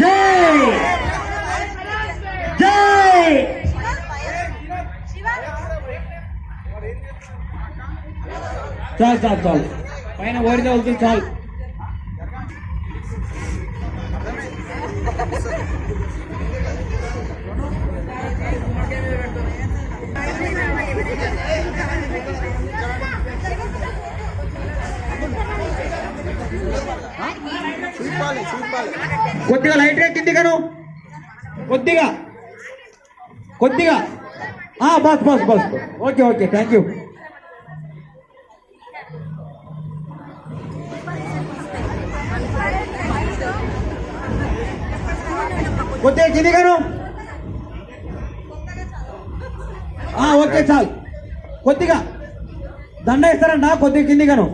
జై జై చాలు చాలు చాలు పైన ఓడితే వెళ్తుంది చాలు కొద్దిగా లైట్గా కిందిగాను కొద్దిగా. కొద్దిగా. బస్ బస్ బస్. ఓకే ఓకే థ్యాంక్ యూ కొద్దిగా కిందిగాను ఓకే చాలు. కొద్దిగా. దండ ఇస్తారంట కొద్దిగా కిందిగాను